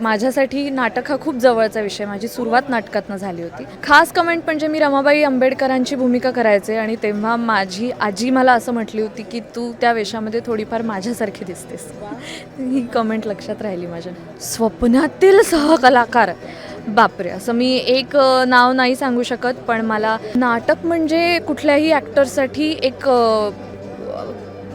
माझ्यासाठी नाटक हा खूप जवळचा विषय. माझी सुरुवात नाटकातनं झाली होती. खास कमेंट म्हणजे मी रमाबाई आंबेडकरांची भूमिका करायचे आणि तेव्हा माझी आजी मला असं म्हटली होती की तू त्या वेशामध्ये थोडीफार माझ्यासारखी दिसतेस. ही कमेंट लक्षात राहिली माझ्या. स्वप्नातील सहकलाकार. बापरे असं मी एक नाव नाही सांगू शकत पण मला नाटक म्हणजे कुठल्याही ॲक्टरसाठी एक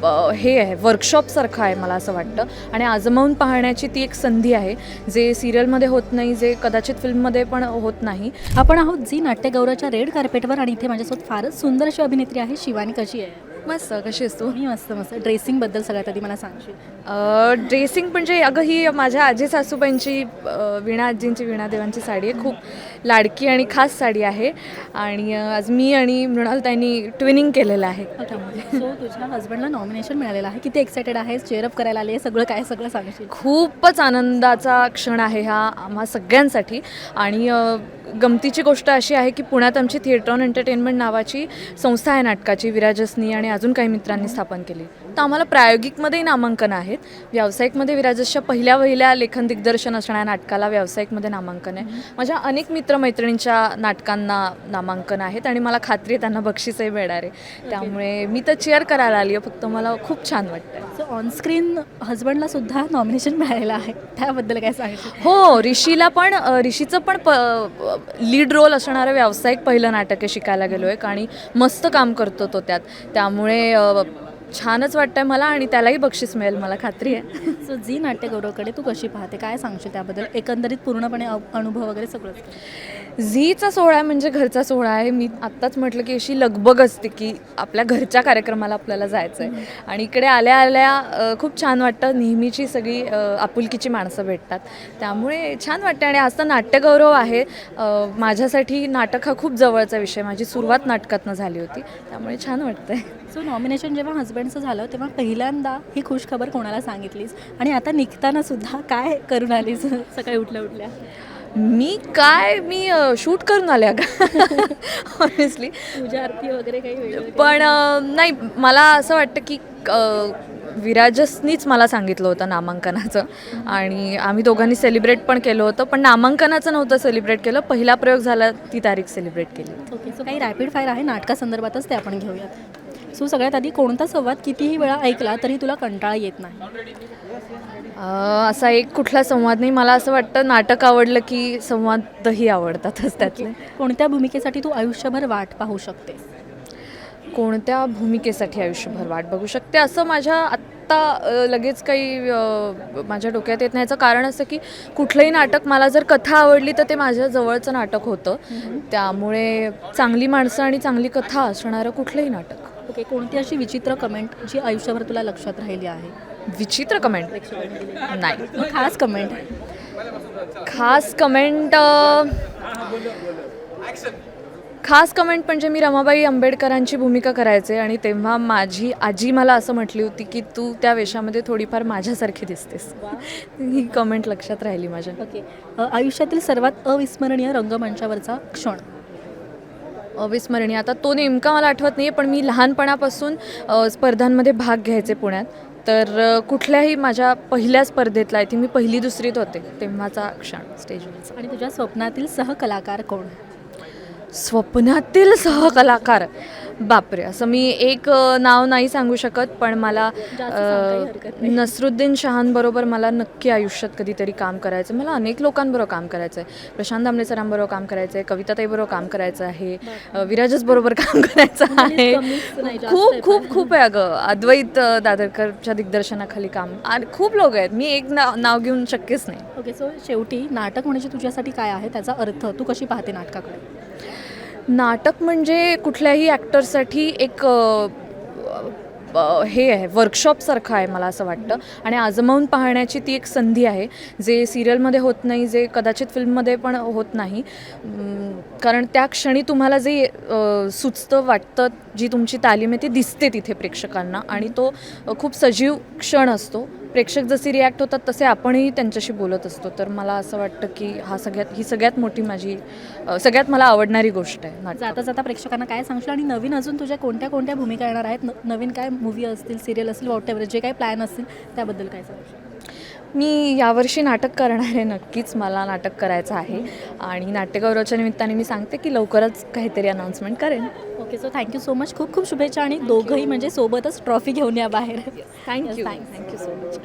हे आहे वर्कशॉपसारखं आहे मला असं वाटतं. आणि आजमावून पाहण्याची ती एक संधी आहे जे सिरियलमध्ये होत नाही जे कदाचित फिल्ममध्ये पण होत नाही. आपण आहोत झी नाट्यगौरवच्या रेड कार्पेटवर आणि इथे माझ्यासोबत फारच सुंदर अशी अभिनेत्री आहे शिवानी कशी आहे? मस्त कशी असतो मी मस्त मस्त. ड्रेसिंगबद्दल सगळ्यात आधी मला सांगशील. ड्रेसिंग म्हणजे अगं ही माझ्या आजी सासूबाईंची वीणा आजींची वीणादेवांची साडी आहे. खूप लाडकी आणि खास साडी आहे. आणि आज मी आणि मृणालताईंनी ट्विनिंग केलेलं आहे. सो तुझ्या हस्बंडला नॉमिनेशन मिळालेलं आहे. किती एक्सायटेड आहेस? चेअरअप करायला आले सगळं काय सगळं सांगशील. खूपच आनंदाचा क्षण आहे हा आम्हा सगळ्यांसाठी. आणि गमतीची गोष्ट अशी आहे की पुण्यात आमची थिएटर ऑन एंटरटेनमेंट नावाची संस्था आहे नाटकाची विराजसनी आणि अजून काही मित्रांनी स्थापन केली. तर आम्हाला प्रायोगिकमध्येही नामांकन आहेत. व्यावसायिकमध्ये विराजसच्या पहिल्या वहिल्या लेखन दिग्दर्शन असणाऱ्या नाटकाला व्यावसायिकमध्ये नामांकन आहे. माझ्या अनेक मित्रमैत्रिणींच्या नाटकांना नामांकन आहेत आणि मला खात्री आहे त्यांना बक्षीसही मिळणार आहे. त्यामुळे मी तर चेअर करायला आली आहे फक्त मला खूप छान वाटतं सो ऑनस्क्रीन हस्बंडला सुद्धा नॉमिनेशन मिळालेलं आहे. त्याबद्दल काय सांगशील हो ऋषीला पण ऋषीचं पण प लीड रोल असणारं व्यावसायिक पहिलं नाटक आहे शिकायला गेलो आहे. आणि मस्त काम करतो तो त्यात. त्यामुळे छानच वाटतंय मला आणि त्यालाही बक्षीस मिळेल. मला खात्री आहे. सो जी नाट्यगौरवकडे तू कशी पाहते? काय सांगशील त्याबद्दल? एकंदरीत पूर्णपणे अनुभव वगैरे सगळं झीचा सोहळा आहे म्हणजे घरचा सोहळा आहे. मी आत्ताच म्हटलं की अशी लगबग असते की आपल्या घरच्या कार्यक्रमाला आपल्याला जायचं आहे आणि इकडे आल्या आल्या खूप छान वाटतं. नेहमीची सगळी आपुलकीची माणसं भेटतात. त्यामुळे छान वाटते आणि आज तर नाट्यगौरव आहे. माझ्यासाठी नाटक हा खूप जवळचा विषय माझी सुरुवात नाटकातनं झाली होती. त्यामुळे छान वाटतंय. सो नॉमिनेशन जेव्हा हसबंडचं झालं तेव्हा पहिल्यांदा ही खुश खबर कोणाला सांगितलीस? आणि आता निघताना सुद्धा काय करून आलीस? सकाळी उठल्या उठल्या मी काय मी शूट करून आले का ऑनेस्टली पूजा आरती वगैरे काही वेगळं पण नाही. मला असं वाटतं की विराजसनीच मला सांगितलं होतं नामांकनाचं. आणि आम्ही दोघांनी सेलिब्रेट पण केलं होतं पण नामांकनाचं नव्हतं सेलिब्रेट केलं. पहिला प्रयोग झाला ती तारीख सेलिब्रेट केली. ओके सो काही रॅपिड फायर आहे नाटकासंदर्भातच ते आपण घेऊयात. सो सगळ्यात आधी कोणता संवाद कितीही वेळा ऐकला तरी तुला कंटाळा येत नाही? असा एक कुठला संवाद नाही. मला असं वाटतं नाटक आवडलं की संवादही आवडतातच त्यातले. कोणत्या भूमिकेसाठी तू आयुष्यभर वाट पाहू शकते कोणत्या भूमिकेसाठी आयुष्यभर वाट बघू शकते? असं माझ्या आत्ता लगेच काही माझ्या डोक्यात येत नाही. याचं कारण असं की कुठलंही नाटक मला जर कथा आवडली तर ते माझ्या जवळचं नाटक होतं. त्यामुळे चांगली माणसं आणि चांगली कथा असणारं कुठलंही नाटक. ओके. कोणती अशी विचित्र कमेंट जी आयुष्यभर तुला लक्षात राहिली आहे? विचित्र कमेंट नाही. मग खास कमेंट खास कमेंट खास कमेंट म्हणजे मी रमाबाई आंबेडकरांची भूमिका करायचे आणि तेव्हा माझी आजी मला असं म्हटली होती की तू त्या वेशामध्ये थोडीफार माझ्यासारखी दिसतेस. ही कमेंट लक्षात राहिली माझ्या. ओके. आयुष्यातील सर्वात अविस्मरणीय रंगमंचावरचा क्षण. अविस्मरणीय. आता तो नेमका मला आठवत नाही पण मी लहानपणापासून स्पर्धांमध्ये भाग घ्यायचे पुण्यात. तर कुठल्याही माझ्या पहिल्या स्पर्धेतला आय थिंक मी पहिली दुसरीत होते तेव्हाचा क्षण स्टेजवरचा आणि तुझ्या स्वप्नातील सहकलाकार कोण? स्वप्नातील सहकलाकार? बापरे असं मी एक नाव नाही सांगू शकत पण मला. नसरुद्दीन शहांबरोबर मला नक्की आयुष्यात कधीतरी काम करायचं आहे. मला अनेक लोकांबरोबर काम करायचं आहे प्रशांत दामले सरांबरोबर काम करायचं आहे कविताताईबरोबर काम करायचं आहे अ, विराजच बरोबर काम करायचं आहे. जास्त खूप खूप खूप आहे अगं. अद्वैत दादरकरच्या दिग्दर्शनाखाली काम. आणि खूप लोक आहेत. मी एक नाव नाव घेऊन शक्यच नाही. ओके सो शेवटी नाटक म्हणजे तुझ्यासाठी काय आहे? त्याचा अर्थ तू कशी पाहते नाटकाकडे? नाटक म्हणजे कुठल्याही ॲक्टरसाठी एक हे आहे वर्कशॉपसारखं आहे मला असं वाटतं. आणि आजमावून पाहण्याची ती एक संधी आहे जे सिरियलमध्ये होत नाही जे कदाचित फिल्ममध्ये पण होत नाही. कारण त्या क्षणी तुम्हाला जे सुचतं वाटतं जी तुमची तालीम आहे ती दिसते तिथे प्रेक्षकांना. आणि तो खूप सजीव क्षण असतो. प्रेक्षक जसे रिॲक्ट होतात तसे आपणही त्यांच्याशी बोलत असतो. तर मला असं वाटतं की हा सगळ्यात ही सगळ्यात मोठी माझी अ, सगळ्यात मला आवडणारी गोष्ट आहे नाटकात. जाता जाता प्रेक्षकांना काय सांगशील? आणि नवीन अजून तुझ्या कोणत्या कोणत्या भूमिका येणार आहेत? न- नवीन काय मूवी असतील सिरियल असतील वॉट एव्हर जे काही प्लॅन असतील त्याबद्दल काय सांगशील? मी यावर्षी नाटक करणार आहे नक्कीच मला नाटक करायचं आहे. आणि नाट्यगौरवच्या निमित्ताने मी सांगते की लवकरच काहीतरी अनाऊन्समेंट करेन. Okay so thank you so much खूप खूप शुभेच्छा आणि दोघंही म्हणजे सोबतच ट्रॉफी घेऊन या बाहेर. थँक्यू. Thank you so much